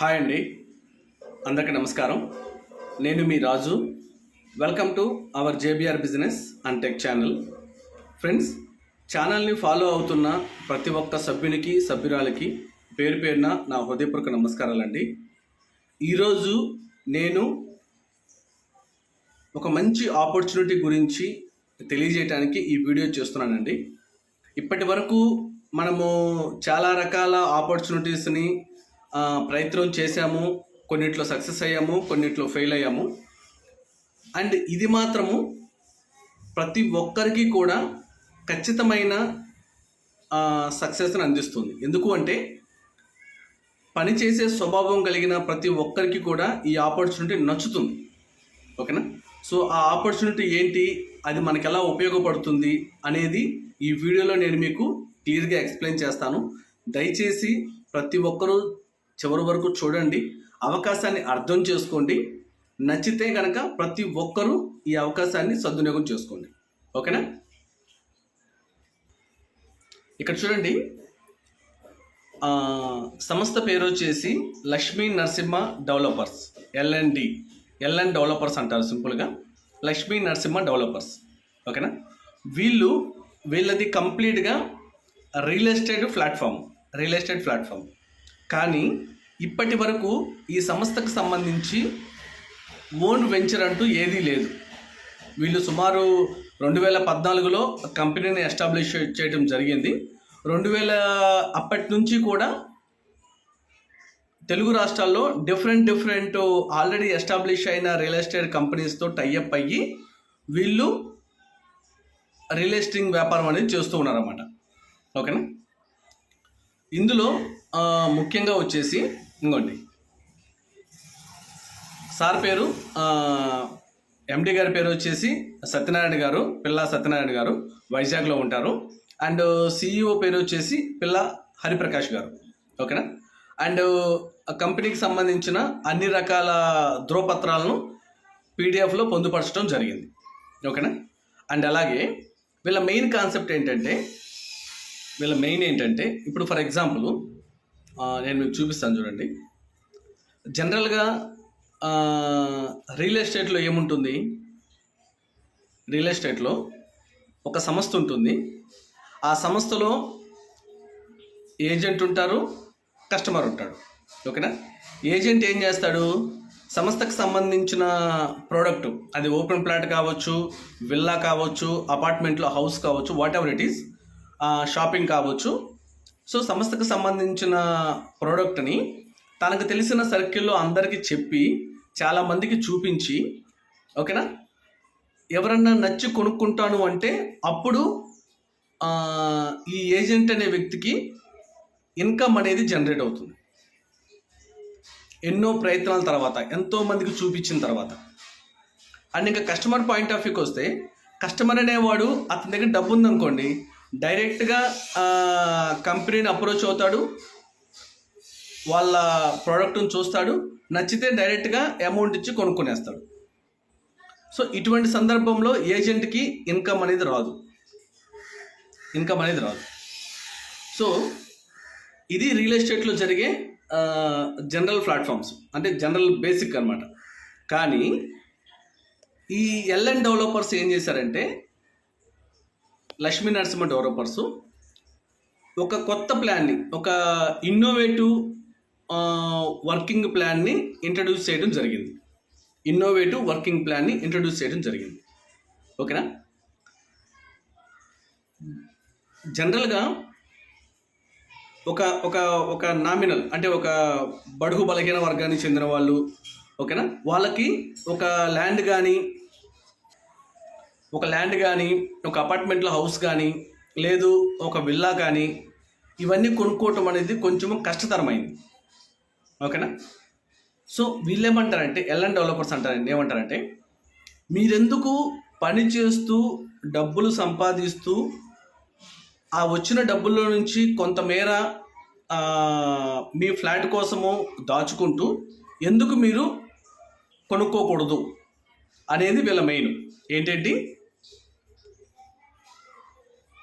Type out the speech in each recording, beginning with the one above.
Hi అండి. అందరికీ నమస్కారం. నేను మీ Raju. Welcome to our JBR business and tech channel friends ఛానల్ని ఫాలో అవుతున్న ప్రతి ఒక్క సభ్యునికి సభ్యురాలకి పేరు పేరున నా హృదయపూర్వక నమస్కారాలండి. ఈరోజు నేను ఒక మంచి ఆపర్చునిటీ గురించి తెలియజేయడానికి ఈ వీడియో చేస్తున్నానండి. ఇప్పటి వరకు మనము చాలా రకాల ఆపర్చునిటీస్ని ప్రయత్నం చేశాము కొన్నిట్లో సక్సెస్ అయ్యాము కొన్నిట్లో ఫెయిల్ అయ్యాము. అండ్ ఇది మాత్రము ప్రతి ఒక్కరికి కూడా ఖచ్చితమైన సక్సెస్ని అందిస్తుంది. ఎందుకు అంటే పని చేసే స్వభావం కలిగిన ప్రతి ఒక్కరికి కూడా ఈ ఆపర్చునిటీ నచ్చుతుంది. ఓకేనా? సో ఆ ఆపర్చునిటీ ఏంటి? అది మనకి ఎలా ఉపయోగపడుతుంది? అనేది ఈ వీడియోలో నేను మీకు క్లియర్గా ఎక్స్ప్లెయిన్ చేస్తాను. దయచేసి ప్రతి ఒక్కరూ చివరి వరకు చూడండి. అవకాశాన్ని అర్థం చేసుకోండి. నచ్చితే కనుక ప్రతి ఒక్కరూ ఈ అవకాశాన్ని సద్వినియోగం చేసుకోండి. ఓకేనా? ఇక్కడ చూడండి. సంస్థ పేరు వచ్చేసి Lakshmi Narasimha developers LND LN developers అంటారు సింపుల్గా. లక్ష్మీ నరసింహ డెవలపర్స్. ఓకేనా? వీళ్ళు వీళ్ళది కంప్లీట్గా real estate platform. Real estate platform. కానీ ఇప్పటి వరకు ఈ సంస్థకు సంబంధించి ఓన్ వెంచర్ అంటూ ఏదీ లేదు. వీళ్ళు సుమారు రెండు వేల పద్నాలుగులో కంపెనీని ఎస్టాబ్లిష్ చేయడం జరిగింది. రెండు వేల అప్పటి నుంచి కూడా తెలుగు రాష్ట్రాల్లో డిఫరెంట్ డిఫరెంట్ ఆల్రెడీ ఎస్టాబ్లిష్ అయిన రియల్ ఎస్టేట్ కంపెనీస్తో టైఅప్ అయ్యి వీళ్ళు రియల్ ఎస్టేట్ వ్యాపారం అనేది చేస్తూ ఉన్నారన్నమాట. ఓకేనా? ఇందులో ముఖ్యంగా వచ్చేసి ఇంకోండి సార్ పేరు ఎండి గారి పేరు వచ్చేసి సత్యనారాయణ గారు పిల్ల సత్యనారాయణ గారు వైజాగ్లో ఉంటారు. అండ్ సిఇఓ పేరు వచ్చేసి పిల్ల హరిప్రకాష్ గారు. ఓకేనా? అండ్ కంపెనీకి సంబంధించిన అన్ని రకాల ధ్రువపత్రాలను పీడిఎఫ్లో పొందుపరచడం జరిగింది. ఓకేనా? అండ్ అలాగే వీళ్ళ మెయిన్ కాన్సెప్ట్ ఏంటంటే వీళ్ళ మెయిన్ ఏంటంటే ఇప్పుడు ఫర్ ఎగ్జాంపుల్ నేను మీకు చూపిస్తాను చూడండి. జనరల్గా రియల్ ఎస్టేట్లో ఏముంటుంది? రియల్ ఎస్టేట్లో ఒక సంస్థ ఉంటుంది. ఆ సంస్థలో ఏజెంట్ ఉంటారు కస్టమర్ ఉంటాడు. ఓకేనా ఏజెంట్ ఏం చేస్తాడు? సంస్థకు సంబంధించిన ప్రోడక్ట్ అది ఓపెన్ ప్లాట్ కావచ్చు విల్లా కావచ్చు అపార్ట్మెంట్లో హౌస్ కావచ్చు whatever it is shopping కావచ్చు సో సంస్థకు సంబంధించిన ప్రోడక్ట్ని తనకు తెలిసిన సర్కిల్లో అందరికీ చెప్పి చాలామందికి చూపించి ఓకేనా? ఎవరన్నా నచ్చి కొనుక్కుంటాను అంటే అప్పుడు ఈ ఏజెంట్ అనే వ్యక్తికి ఇన్కమ్ అనేది జనరేట్ అవుతుంది. ఎన్నో ప్రయత్నాల తర్వాత ఎంతో మందికి చూపించిన తర్వాత. అండ్ ఇంకా కస్టమర్ పాయింట్ ఆఫ్ వ్యూకి వస్తే కస్టమర్ అనేవాడు అతని దగ్గర డబ్బు ఉందనుకోండి డైరెక్ట్గా కంపెనీని అప్రోచ్ అవుతాడు. వాళ్ళ ప్రోడక్ట్ని చూస్తాడు. నచ్చితే డైరెక్ట్గా అమౌంట్ ఇచ్చి కొనుక్కునేస్తాడు. సో ఇటువంటి సందర్భంలో ఏజెంట్కి ఇన్కమ్ అనేది రాదు. ఇన్కమ్ అనేది రాదు. సో ఇది రియల్ ఎస్టేట్లో జరిగే జనరల్ ప్లాట్ఫామ్స్. అంటే జనరల్ బేసిక్ అన్నమాట. కానీ ఈ ఎల్ఎన్ డెవలపర్స్ ఏం చేశారంటే లక్ష్మీ నరసింహ డెవలపర్స్ ఒక కొత్త ప్లాన్ని ఒక ఇన్నోవేటివ్ వర్కింగ్ ప్లాన్ని ఇంట్రడ్యూస్ చేయడం జరిగింది. ఇన్నోవేటివ్ వర్కింగ్ ప్లాన్ని ఇంట్రడ్యూస్ చేయడం జరిగింది. ఓకేనా జనరల్గా ఒక ఒక ఒక నామినల్ అంటే ఒక బడుగు బలహీన వర్గానికి చెందిన వాళ్ళు ఓకేనా వాళ్ళకి ఒక ల్యాండ్ కానీ ఒక ల్యాండ్ కానీ ఒక అపార్ట్మెంట్లో హౌస్ కానీ లేదు ఒక విల్లా కానీ ఇవన్నీ కొనుక్కోవటం అనేది కొంచెం కష్టతరమైంది. ఓకేనా? సో వీళ్ళు ఏమంటారంటే ఎల్ఎన్ డెవలపర్స్ అంటారండి. ఏమంటారంటే మీరెందుకు పని చేస్తూ డబ్బులు సంపాదిస్తూ ఆ వచ్చిన డబ్బుల్లో నుంచి కొంతమేర మీ ఫ్లాట్ కోసము దాచుకుంటూ ఎందుకు మీరు కొనుక్కోకూడదు అనేది వీళ్ళ మెయిన్ ఏంటంటే?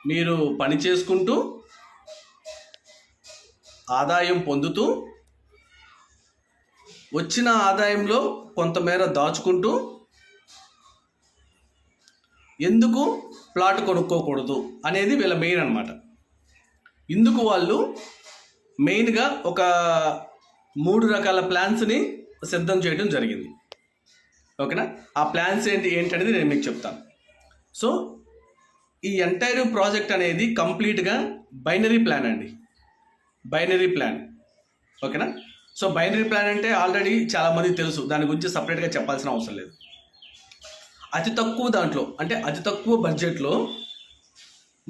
మీరు పని చేసుకుంటూ ఆదాయం పొందుతూ వచ్చిన ఆదాయంలో కొంతమేర దాచుకుంటూ ఎందుకు ప్లాట్ కొనుక్కోకూడదు అనేది వీళ్ళ మెయిన్ అనమాట ఇందుకు వాళ్ళు మెయిన్గా ఒక మూడు రకాల ప్లాన్స్ని సిద్ధం చేయడం జరిగింది. ఓకేనా? ఆ ప్లాన్స్ ఏంటి ఏంటనేది నేను మీకు చెప్తాను. సో ఈ ఎంటైర్ ప్రాజెక్ట్ అనేది కంప్లీట్గా బైనరీ ప్లాన్ అండి. బైనరీ ప్లాన్ ఓకేనా సో బైనరీ ప్లాన్ అంటే ఆల్రెడీ చాలామంది తెలుసు. దాని గురించి సపరేట్గా చెప్పాల్సిన అవసరం లేదు. అతి తక్కువ దాంట్లో అంటే అతి తక్కువ బడ్జెట్లో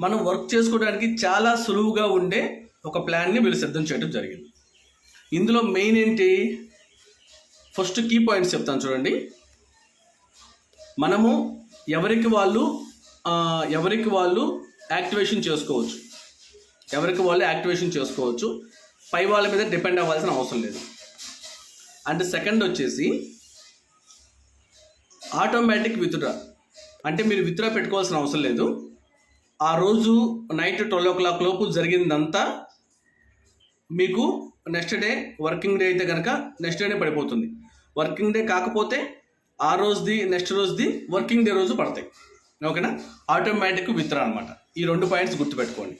మనం వర్క్ చేసుకోవడానికి చాలా సులువుగా ఉండే ఒక ప్లాన్ని వీళ్ళు సిద్ధం చేయడం జరిగింది. ఇందులో మెయిన్ ఏంటి? ఫస్ట్ కీ పాయింట్స్ చెప్తాను చూడండి. మనము ఎవరికి వాళ్ళు ఎవరికి వాళ్ళు యాక్టివేషన్ చేసుకోవచ్చు? ఎవరికి వాళ్ళు యాక్టివేషన్ చేసుకోవచ్చు? పై వాళ్ళ మీద డిపెండ్ అవ్వాల్సిన అవసరం లేదు. అండ్ సెకండ్ వచ్చేసి ఆటోమేటిక్ విత్డ్రా. అంటే మీరు విత్డ్రా పెట్టుకోవాల్సిన అవసరం లేదు. ఆ రోజు నైట్ ట్వెల్వ్ ఓ క్లాక్ లోపు జరిగిందంతా మీకు నెక్స్ట్ డే వర్కింగ్ డే అయితే కనుక నెక్స్ట్ డేనే పడిపోతుంది. వర్కింగ్ డే కాకపోతే ఆ రోజుది నెక్స్ట్ రోజుది వర్కింగ్ డే రోజు పడతాయి. ఓకేనా? ఆటోమేటిక్ విత్డ్రా అనమాట ఈ రెండు పాయింట్స్ గుర్తుపెట్టుకోండి.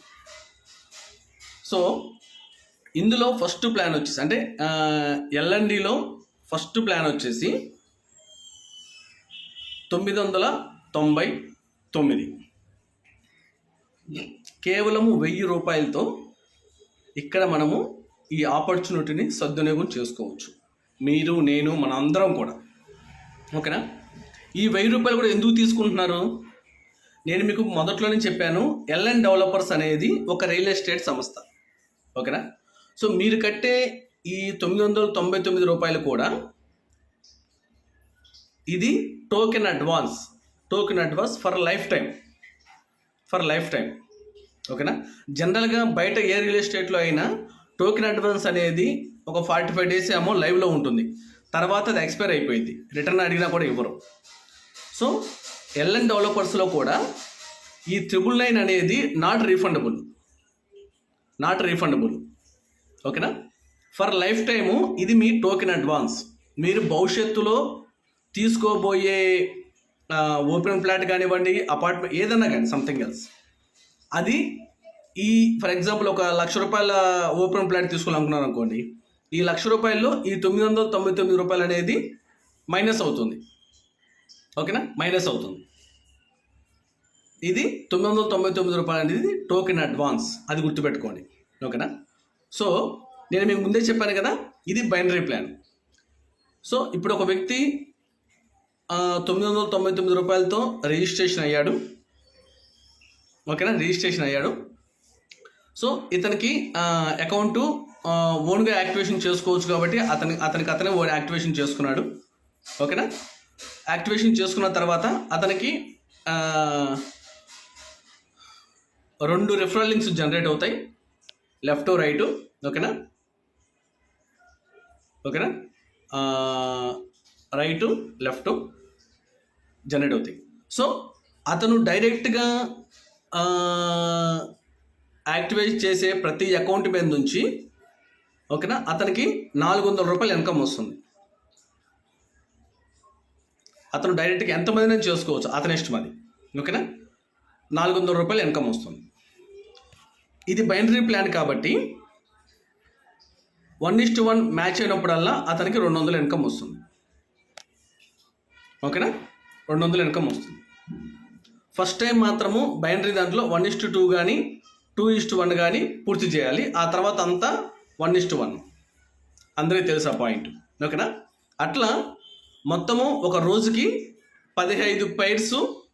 సో ఇందులో ఫస్ట్ ప్లాన్ వచ్చేసి అంటే ఎల్ఎన్డిలో ఫస్ట్ ప్లాన్ వచ్చేసి తొమ్మిది వందల తొంభై తొమ్మిది. కేవలము వెయ్యి రూపాయలతో ఇక్కడ మనము ఈ ఆపర్చునిటీని సద్వినియోగం చేసుకోవచ్చు. మీరు నేను మన అందరం కూడా. ఓకేనా? ఈ వెయ్యి రూపాయలు కూడా ఎందుకు తీసుకుంటున్నారు? నేను మీకు మొదట్లోనే చెప్పాను ఎల్ఎన్ డెవలపర్స్ అనేది ఒక రియల్ ఎస్టేట్ సంస్థ. ఓకేనా? సో మీరు కట్టే ఈ తొమ్మిది వందల తొంభై తొమ్మిది రూపాయలు కూడా ఇది token advance token advance for lifetime for lifetime ఓకేనా? జనరల్గా బయట ఏ రియల్ ఎస్టేట్లో అయినా టోకెన్ అడ్వాన్స్ అనేది ఒక ఫార్టీ ఫైవ్ డేస్ ఏమో లైవ్లో ఉంటుంది. తర్వాత అది ఎక్స్పైర్ అయిపోయింది. రిటర్న్ అడిగినా కూడా ఇవ్వరు. సో ఎల్ఎన్ డెవలపర్స్లో కూడా ఈ త్రిబుల్ నైన్ అనేది నాట్ రీఫండబుల్ నాట్ రీఫండబుల్ ఓకేనా ఫర్ లైఫ్ టైము ఇది మీ టోకెన్ అడ్వాన్స్ మీరు భవిష్యత్తులో తీసుకోబోయే ఓపెన్ ఫ్లాట్ కానివ్వండి అపార్ట్మెంట్ ఏదన్నా కానీ సంథింగ్ ఎల్స్ అది ఈ ఫర్ ఎగ్జాంపుల్ ఒక లక్ష రూపాయల ఓపెన్ ప్లాట్ తీసుకోవాలనుకున్నారు అనుకోండి ఈ లక్ష రూపాయల్లో ఈ తొమ్మిది వందల తొంభై తొమ్మిది రూపాయలు అనేది మైనస్ అవుతుంది. ఓకేనా? మైనస్ అవుతుంది. ఇది తొమ్మిది వందల తొంభై తొమ్మిది రూపాయలు అనేది టోకెన్ అడ్వాన్స్ అది గుర్తుపెట్టుకోండి. ఓకేనా? సో నేను మీకు ముందే చెప్పాను కదా ఇది బైనరీ ప్లాన్ సో ఇప్పుడు ఒక వ్యక్తి తొమ్మిది వందల తొంభై తొమ్మిది రూపాయలతో రిజిస్ట్రేషన్ అయ్యాడు. ఓకేనా? రిజిస్ట్రేషన్ అయ్యాడు. సో ఇతనికి అకౌంటు ఓన్గా యాక్టివేషన్ చేసుకోవచ్చు కాబట్టి అతని అతనికి అతనే ఓన్ యాక్టివేషన్ చేసుకున్నాడు. ఓకేనా? యాక్టివేషన్ చేసుకున్న తర్వాత అతనికి రెండు రెఫరల్ లింక్స్ జనరేట్ అవుతాయి. లెఫ్ట్ రైట్ ఓకేనా? ఓకేనా? రైట్ లెఫ్ట్ జనరేట్ అవుతాయి. సో అతను డైరెక్ట్గా యాక్టివేట్ చేసే ప్రతి అకౌంట్ మీద నుంచి ఓకేనా? అతనికి నాలుగు వందల రూపాయలు ఇన్కమ్ వస్తుంది. అతను డైరెక్ట్గా ఎంతమంది నుంచి చేసుకోవచ్చు. అతని ఇష్టం అది. ఓకేనా? నాలుగు వందల రూపాయలు ఇన్కమ్ వస్తుంది. ఇది బైనరీ ప్లాన్ కాబట్టి one is to one match అయినప్పుడల్లా అతనికి రెండు వందల ఇన్కమ్ వస్తుంది. ఓకేనా? రెండు వందల ఇన్కమ్ వస్తుంది. ఫస్ట్ టైం మాత్రము బైనరీ దాంట్లో వన్ ఇస్ టు టూ కానీ టూ ఇస్ టు వన్ కానీ పూర్తి చేయాలి. ఆ తర్వాత అంతా వన్ ఇస్ టు వన్. అందరికీ తెలుసు ఆ పాయింట్. ఓకేనా? అట్లా మొత్తము ఒక రోజుకి పదిహైదు పైర్స్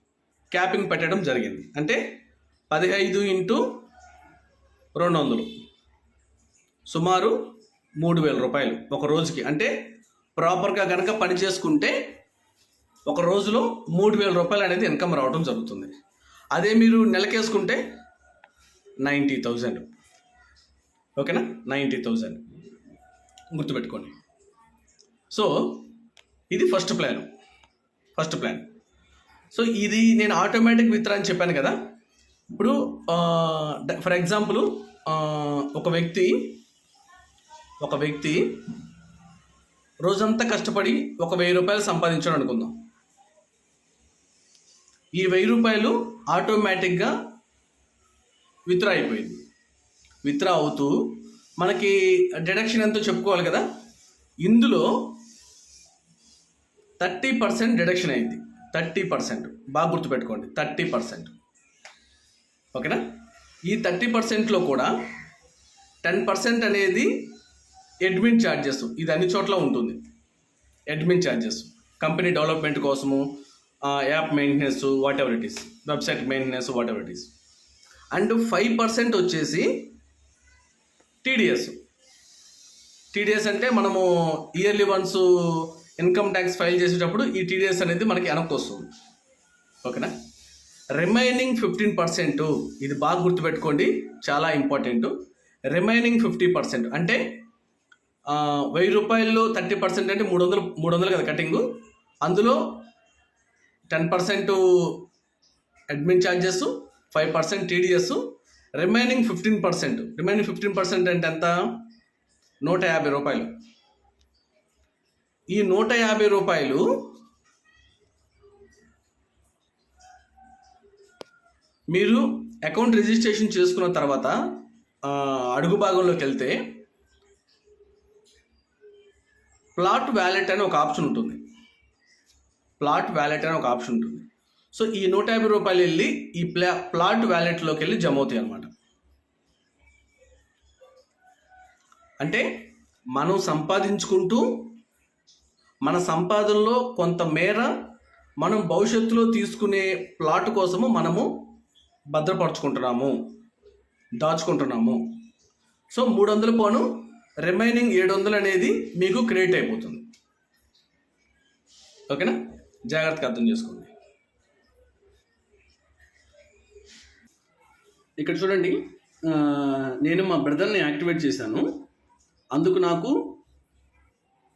క్యాపింగ్ పెట్టడం జరిగింది. అంటే పదిహైదు ఇంటూ రెండు వందలు. సుమారు మూడు వేల రూపాయలు ఒక రోజుకి. అంటే ప్రాపర్గా కనుక పని చేసుకుంటే ఒక రోజులో మూడు వేల రూపాయలు అనేది ఇన్కమ్ రావడం జరుగుతుంది. అదే మీరు నెలకేసుకుంటే నైంటీ థౌజండ్. ఓకేనా? Ninety thousand. గుర్తుపెట్టుకోండి. సో ఇది first plan first plan so ఇది నేను ఆటోమేటిక్ విత్డ్రా అని చెప్పాను కదా. ఇప్పుడు ఫర్ ఎగ్జాంపుల్ ఒక వ్యక్తి ఒక వ్యక్తి రోజంతా కష్టపడి ఒక వెయ్యి రూపాయలు సంపాదించాడు అనుకుందాం. ఈ వెయ్యి రూపాయలు ఆటోమేటిక్గా విత్డ్రా అయిపోయింది. విత్డ్రా అవుతూ మనకి డిడక్షన్ ఎంతో చెప్పుకోవాలి కదా. ఇందులో థర్టీ పర్సెంట్ డిడక్షన్ అయింది. Thirty percent. బాగా గుర్తుపెట్టుకోండి థర్టీ పర్సెంట్. ఓకేనా? ఈ థర్టీ పర్సెంట్లో కూడా టెన్ పర్సెంట్ అనేది అడ్మిన్ ఛార్జెస్ ఇది అన్ని చోట్ల ఉంటుంది. అడ్మిన్ ఛార్జెస్ కంపెనీ డెవలప్మెంట్ కోసము app maintenance whatever it is website maintenance whatever it is and five percent వచ్చేసి టీడీఎస్. టీడీఎస్ అంటే మనము yearly once income tax file చేసేటప్పుడు ఈ టీడీఎస్ అనేది మనకి వెనక్కి వస్తుంది. ఓకేనా? రిమైనింగ్ ఫిఫ్టీన్ పర్సెంట్ ఇది బాగా గుర్తుపెట్టుకోండి చాలా ఇంపార్టెంట్. రిమైనింగ్ ఫిఫ్టీ పర్సెంట్ అంటే వెయ్యి రూపాయల్లో థర్టీ పర్సెంట్ అంటే మూడు వందలు మూడు వందలు కదా కటింగ్? అందులో ten percent admin charges five percent TDS remaining fifteen percent. Remaining fifteen percent అంటే ఎంత? నూట యాభై రూపాయలు. ఈ నూట యాభై రూపాయలు మీరు అకౌంట్ రిజిస్ట్రేషన్ చేసుకున్న తర్వాత అడుగు భాగంలోకి వెళ్తే ప్లాట్ వ్యాలెట్ అనే ఒక ఆప్షన్ ఉంటుంది. ప్లాట్ వ్యాలెట్ అనే ఒక ఆప్షన్ ఉంటుంది. సో ఈ నూట యాభై రూపాయలు వెళ్ళి ఈ ప్లా ప్లాట్ వ్యాలెట్లోకి వెళ్ళి జమ అవుతాయి అన్నమాట. అంటే మనం సంపాదించుకుంటూ మన సంపాదనలో కొంత మేర మనం భవిష్యత్తులో తీసుకునే ప్లాట్ కోసము మనము భద్రపరుచుకుంటున్నాము దాచుకుంటున్నాము. సో మూడు వందల పోను రిమైనింగ్ ఏడు వందలు అనేది మీకు క్రెడిట్ అయిపోతుంది. ఓకేనా? జాగ్రత్తగా అర్థం చేసుకోండి. ఇక్కడ చూడండి నేను మా బ్రదర్ని యాక్టివేట్ చేశాను. అందుకు నాకు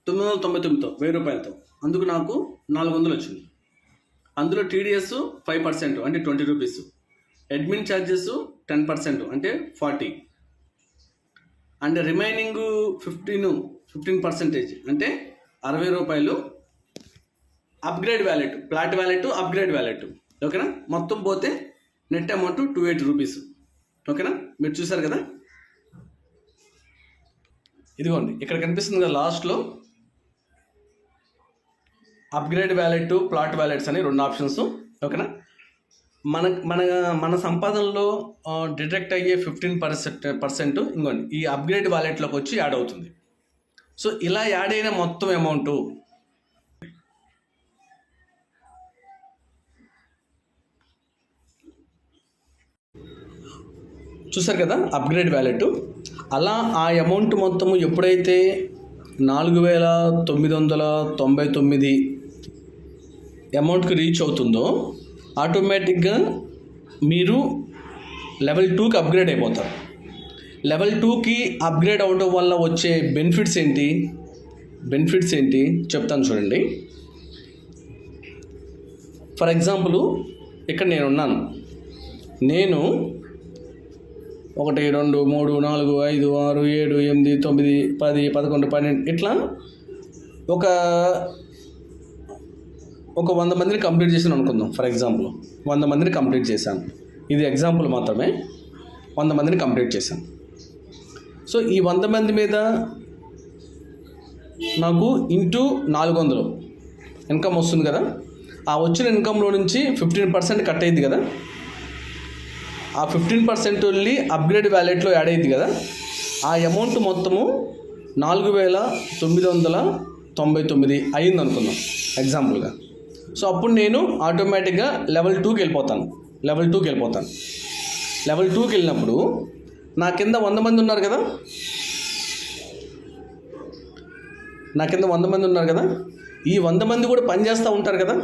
తొమ్మిది వందల తొంభై తొమ్మిదితో వెయ్యి రూపాయలతో. అందుకు నాకు నాలుగు వందలు వచ్చింది అందులో టీడీఎస్ ఫైవ్ పర్సెంట్ అంటే twenty rupees. Admin charges ten percent అంటే forty. And remaining fifteen fifteen percentage అంటే అరవై రూపాయలు upgrade wallet plot wallet upgrade wallet. ఓకేనా? మొత్తం పోతే net amount two eight rupees. ఓకేనా? మీరు చూసారు కదా? ఇదిగోండి ఇక్కడ కనిపిస్తుంది కదా లాస్ట్లో అప్గ్రేడ్ వ్యాలెట్ ప్లాట్ వ్యాలెట్స్ అని రెండు ఆప్షన్స్. ఓకేనా? మన మన మన సంపాదనలో డిటెక్ట్ అయ్యే ఫిఫ్టీన్ పర్సెంట్ పర్సెంట్ ఇంకోండి ఈ అప్గ్రేడ్ వ్యాలెట్లోకి వచ్చి యాడ్ అవుతుంది. సో ఇలా యాడ్ అయిన మొత్తం అమౌంట్ చూసారు కదా అప్గ్రేడ్ వ్యాలెట్. అలా ఆ అమౌంట్ మొత్తము ఎప్పుడైతే నాలుగు వేల తొమ్మిది వందల తొంభై తొమ్మిది అమౌంట్కి రీచ్ అవుతుందో ఆటోమేటిక్గా మీరు లెవెల్ టూకి అప్గ్రేడ్ అయిపోతారు. లెవెల్ టూకి అప్గ్రేడ్ అవ్వడం వల్ల వచ్చే బెనిఫిట్స్ ఏంటి? బెనిఫిట్స్ ఏంటి? చెప్తాను చూడండి. ఫర్ ఎగ్జాంపుల్ ఇక్కడ నేను ఉన్నాను నేను ఒకటి రెండు మూడు నాలుగు ఐదు ఆరు ఏడు ఎనిమిది తొమ్మిది పది పదకొండు పన్నెండు ఇట్లా ఒక ఒక వంద మందిని కంప్లీట్ చేసాను అనుకుందాం. ఫర్ ఎగ్జాంపుల్ వంద మందిని కంప్లీట్ చేశాను. ఇది ఎగ్జాంపుల్ మాత్రమే. వంద మందిని కంప్లీట్ చేశాను. సో ఈ వంద మంది మీద నాకు ఇంటూ నాలుగు వందలు ఇన్కమ్ వస్తుంది కదా. ఆ వచ్చిన ఇన్కంలో నుంచి ఫిఫ్టీన్ పర్సెంట్ కట్ అయింది కదా. ఆ ఫిఫ్టీన్ పర్సెంట్ వెళ్ళి అప్గ్రేడ్ వ్యాలెట్లో యాడ్ అయింది కదా. ఆ అమౌంట్ మొత్తము నాలుగు వేల తొమ్మిది వందల తొంభై తొమ్మిది అయింది అనుకుందాం ఎగ్జాంపుల్గా సో అప్పుడు నేను ఆటోమేటిక్గా లెవెల్ టూకి వెళ్ళిపోతాను. లెవెల్ టూకి వెళ్ళిపోతాను. లెవెల్ టూకి వెళ్ళినప్పుడు నా కింద వంద మంది ఉన్నారు కదా? నా కింద వంద మంది ఉన్నారు కదా? ఈ వంద మంది కూడా పనిచేస్తూ ఉంటారు కదా?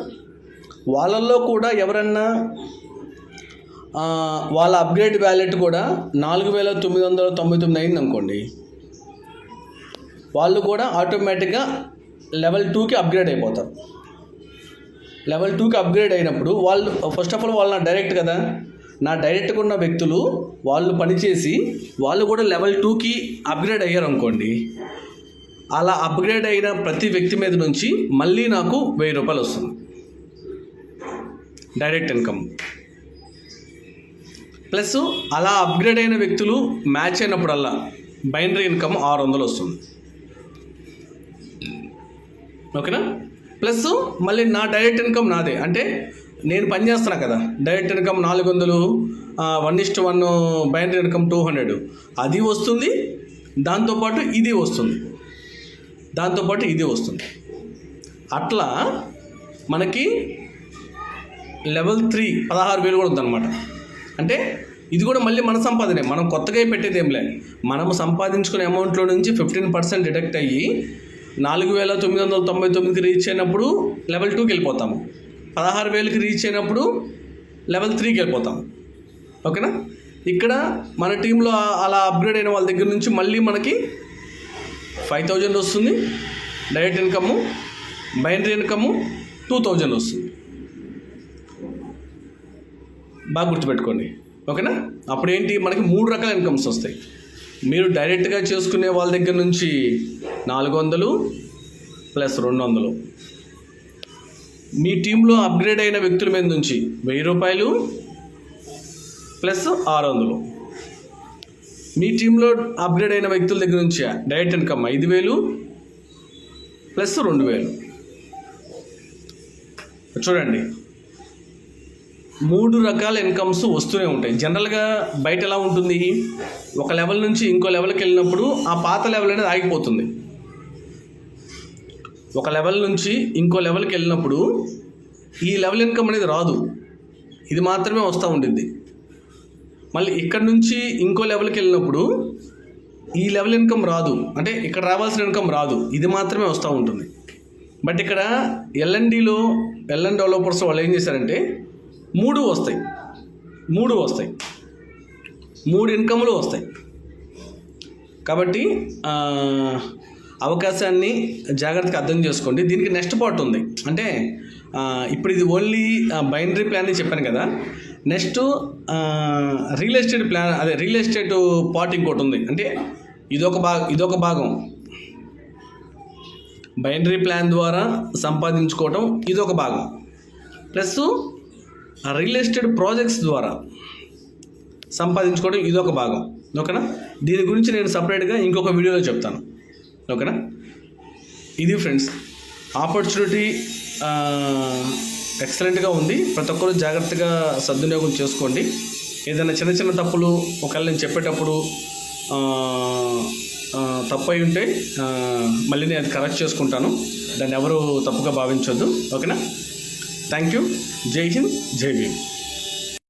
వాళ్ళల్లో కూడా ఎవరన్నా వాళ్ళ అప్గ్రేడ్ వ్యాలెట్ కూడా నాలుగు వేల తొమ్మిది వందల తొంభై తొమ్మిది అయింది అనుకోండి. వాళ్ళు కూడా ఆటోమేటిక్గా లెవెల్ టూకి అప్గ్రేడ్ అయిపోతారు. లెవెల్ టూకి అప్గ్రేడ్ అయినప్పుడు వాళ్ళు ఫస్ట్ ఆఫ్ ఆల్ వాళ్ళు నా డైరెక్ట్ కదా నా డైరెక్ట్గా ఉన్న వ్యక్తులు వాళ్ళు పనిచేసి వాళ్ళు కూడా లెవెల్ టూకి అప్గ్రేడ్ అయ్యారు అనుకోండి. అలా అప్గ్రేడ్ అయిన ప్రతి వ్యక్తి మీద నుంచి మళ్ళీ నాకు వెయ్యి రూపాయలు వస్తుంది. Direct income. ప్లస్ అలా అప్గ్రేడ్ అయిన వ్యక్తులు మ్యాచ్ అయినప్పుడల్లా బైనరీ ఇన్కమ్ ఆరు వందలు వస్తుంది. ఓకేనా? ప్లస్ మళ్ళీ నా డైరెక్ట్ ఇన్కమ్ నాదే. అంటే నేను పని చేస్తున్నా కదా. డైరెక్ట్ ఇన్కమ్ నాలుగు వందలు one is to one binary income two hundred. అది వస్తుంది దాంతోపాటు ఇది వస్తుంది. దాంతోపాటు ఇది వస్తుంది. అట్లా మనకి లెవెల్ త్రీ పదహారు వేలు కూడా ఉందన్నమాట. అంటే ఇది కూడా మళ్ళీ మన సంపాదనే. మనం కొత్తగా పెట్టేది ఏం లే. మనం సంపాదించుకునే అమౌంట్లో నుంచి ఫిఫ్టీన్ పర్సెంట్ డిడక్ట్ అయ్యి నాలుగు వేల తొమ్మిది వందల తొంభై తొమ్మిదికి రీచ్ అయినప్పుడు లెవెల్ టూకి వెళ్ళిపోతాము. పదహారు వేలకి రీచ్ అయినప్పుడు లెవెల్ త్రీకి వెళ్ళిపోతాం ఓకేనా? ఇక్కడ మన టీంలో అలా అప్గ్రేడ్ అయిన వాళ్ళ దగ్గర నుంచి మళ్ళీ మనకి ఫైవ్ థౌజండ్ వస్తుంది. Direct income binary income two thousand వస్తుంది. బాగా గుర్తుపెట్టుకోండి. ఓకేనా? అప్పుడు ఏంటి మనకి మూడు రకాల ఇన్కమ్స్ వస్తాయి. మీరు డైరెక్ట్గా చేసుకునే వాళ్ళ దగ్గర నుంచి నాలుగు వందలు ప్లస్ రెండు వందలు మీ టీంలో అప్గ్రేడ్ అయిన వ్యక్తుల మీద నుంచి వెయ్యి రూపాయలు ప్లస్ ఆరు వందలు మీ టీంలో అప్గ్రేడ్ అయిన వ్యక్తుల దగ్గర నుంచి డైరెక్ట్ ఇన్కమ్ ఐదు వేలు ప్లస్ రెండు వేలు చూడండి. మూడు రకాల ఇన్కమ్స్ వస్తూనే ఉంటాయి. జనరల్గా బయట ఎలా ఉంటుంది? ఒక లెవెల్ నుంచి ఇంకో లెవెల్కి వెళ్ళినప్పుడు ఆ పాత లెవెల్ అనేది ఆగిపోతుంది. ఒక లెవెల్ నుంచి ఇంకో లెవెల్కి వెళ్ళినప్పుడు ఈ లెవెల్ ఇన్కమ్ అనేది రాదు. ఇది మాత్రమే వస్తూ ఉండింది మళ్ళీ ఇక్కడ నుంచి ఇంకో లెవెల్కి వెళ్ళినప్పుడు ఈ లెవెల్ ఇన్కమ్ రాదు. అంటే ఇక్కడ రావాల్సిన ఇన్కమ్ రాదు. ఇది మాత్రమే వస్తూ ఉంటుంది. బట్ ఇక్కడ ఎల్ఎన్డిలో ఎల్ఎన్ డెవలపర్స్ వాళ్ళు ఏం చేశారంటే మూడు వస్తాయి. మూడు వస్తాయి. మూడు ఇన్కమ్లు వస్తాయి. కాబట్టి అవకాశాన్ని జాగ్రత్తగా అర్థం చేసుకోండి. దీనికి నెక్స్ట్ పార్ట్ ఉంది. అంటే ఇప్పుడు ఇది ఓన్లీ బైనరీ ప్లాన్ అని చెప్పాను కదా. నెక్స్ట్ రియల్ ఎస్టేట్ ప్లాన్ అదే రియల్ ఎస్టేట్ పార్ట్ ఇంకోటి ఉంది. అంటే ఇదొక భాగం ఇదొక భాగం. బైనరీ ప్లాన్ ద్వారా సంపాదించుకోవటం ఇదొక భాగం. ప్లస్ రియల్ ఎస్టేట్ ప్రాజెక్ట్స్ ద్వారా సంపాదించుకోవడం ఇదొక భాగం. ఓకేనా? దీని గురించి నేను సపరేట్గా ఇంకొక వీడియోలో చెప్తాను. ఓకేనా? ఇది ఫ్రెండ్స్ ఆపర్చునిటీ ఎక్సలెంట్గా ఉంది. ప్రతి ఒక్కరూ జాగ్రత్తగా సద్వినియోగం చేసుకోండి. ఏదైనా చిన్న చిన్న తప్పులు ఒకవేళ నేను చెప్పేటప్పుడు తప్పు అయి ఉంటే మళ్ళీ నేను అది కరెక్ట్ చేసుకుంటాను. దాన్ని ఎవరు తప్పుగా భావించొద్దు. ఓకేనా? ಥ್ಯಾಂಕ್ ಯು ಜೈ ಹಿಂದ್ ಜೈ ಭೀಮ್